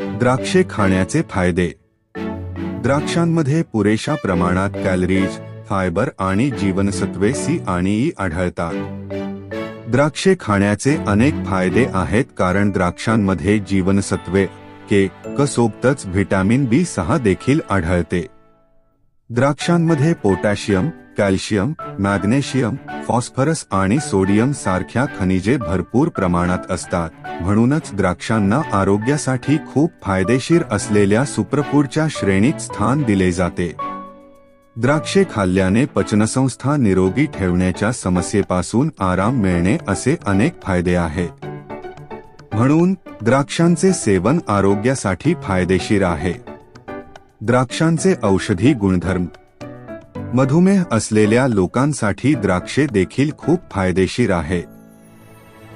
द्राक्षे खाण्याचे फायदे. द्राक्षांमध्ये पुरेशा प्रमाणात कॅलरीज फायबर आणि जीवनसत्वे सी आणि ई आढळतात. द्राक्षे खाण्याचे अनेक फायदे आहेत कारण द्राक्षांमध्ये जीवनसत्वे के कसोबतच व्हिटॅमिन बी सहा देखील आढळते. द्राक्षांमध्ये पोटॅशियम कॅल्शियम मॅग्नेशियम फॉस्फरस आणि सोडियम सारख्या खनिजे भरपूर प्रमाणात असतात. म्हणूनच द्राक्षांना आरोग्यासाठी खूप फायदेशीर असलेल्या सुप्रफूडच्या श्रेणीत स्थान दिले जाते. द्राक्षे खाल्ल्याने पचनसंस्था निरोगी ठेवण्याच्या समस्येपासून आराम मिळणे असे अनेक फायदे आहेत. म्हणून द्राक्षांचे सेवन आरोग्यासाठी फायदेशीर आहे. द्राक्षांचे औषधी गुणधर्म. मधुमेह असलेल्या लोकांसाठी द्राक्षे देखील खूप फायदेशीर आहे.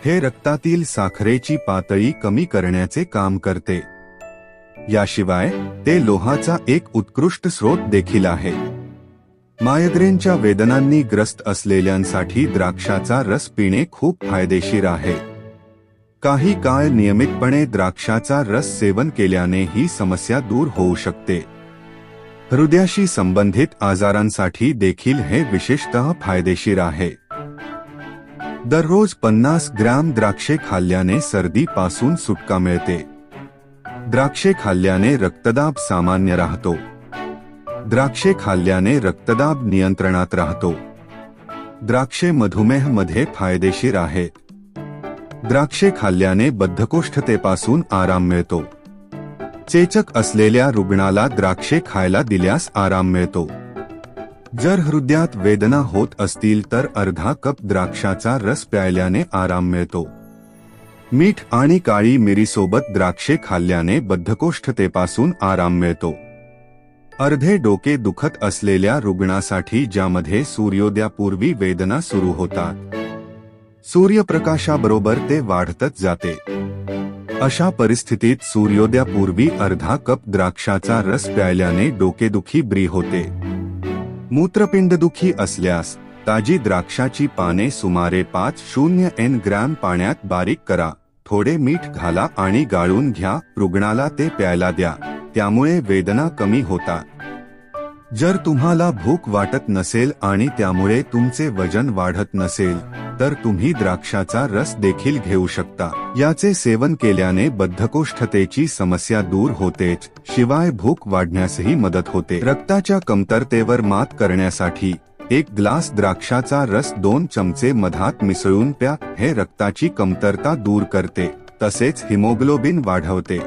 हे रक्तातील साखरेची पातळी कमी करण्याचे काम करते. याशिवाय ते लोहाचा एक उत्कृष्ट स्रोत देखील आहे. मायग्रेनच्या वेदनांनी ग्रस्त असलेल्यांसाठी द्राक्षाचा रस पिणे खूप फायदेशीर आहे. काही काळ नियमितपणे द्राक्षाचा रस सेवन केल्याने ही समस्या दूर होऊ शकते. हृदयाशी संबंधित आजारांसाठी देखील हे विशेषतः फायदेशीर आहे. दररोज पन्नास ग्रॅम द्राक्षे खाल्ल्याने सर्दीपासून सुटका मिळते. द्राक्षे खाल्ल्याने रक्तदाब सामान्य राहतो. द्राक्षे खाल्ल्याने रक्तदाब नियंत्रणात राहतो. द्राक्षे मधुमेहमध्ये फायदेशीर आहेत. द्राक्षे खाल्ल्याने बद्धकोष्ठतेपासून आराम मिळतो. चेचक असलेल्या रुग्णाला द्राक्षे खायला दिल्यास आराम मिळतो. जर हृदयात वेदना होत असतील तर अर्धा कप द्राक्षाचा रस प्यायल्याने आराम मिळतो. मीठ आणि काळी मिरीसोबत द्राक्षे खाल्ल्याने बद्धकोष्ठतेपासून आराम मिळतो. अर्धे डोके दुखत असलेल्या रुग्णासाठी ज्यामध्ये सूर्योदयापूर्वी वेदना सुरू होतात. सूर्यप्रकाशाबरोबर ते वाढतच जाते. अशा परिस्थितीत सूर्योदयापूर्वी अर्धा कप द्राक्षाचा रस प्यायल्याने डोकेदुखी ब्री होते. मूत्रपिंडदुखी असल्यास ताजी द्राक्षाची पाने सुमारे पाच शून्य एन ग्रॅम पाण्यात बारीक करा थोडे मीठ घाला आणि गाळून घ्या रुग्णाला ते प्यायला द्या त्यामुळे वेदना कमी होतात जर तुम्हाला भूक वाटत नसेल आणि त्यामुळे तुमचे वजन वाढत नसेल तर तुम्ही द्राक्षाचा रस देखील घेऊ शकता. याचे सेवन केल्याने बद्धकोष्ठतेची समस्या दूर होतेच शिवाय भूक वाढण्यासही मदत होते. रक्ताच्या कमतरतेवर मात करण्यासाठी एक ग्लास द्राक्षाचा रस दोन चमचे मधात मिसळून प्या हे रक्ताची कमतरता दूर करते तसेच हिमोग्लोबिन वाढवते.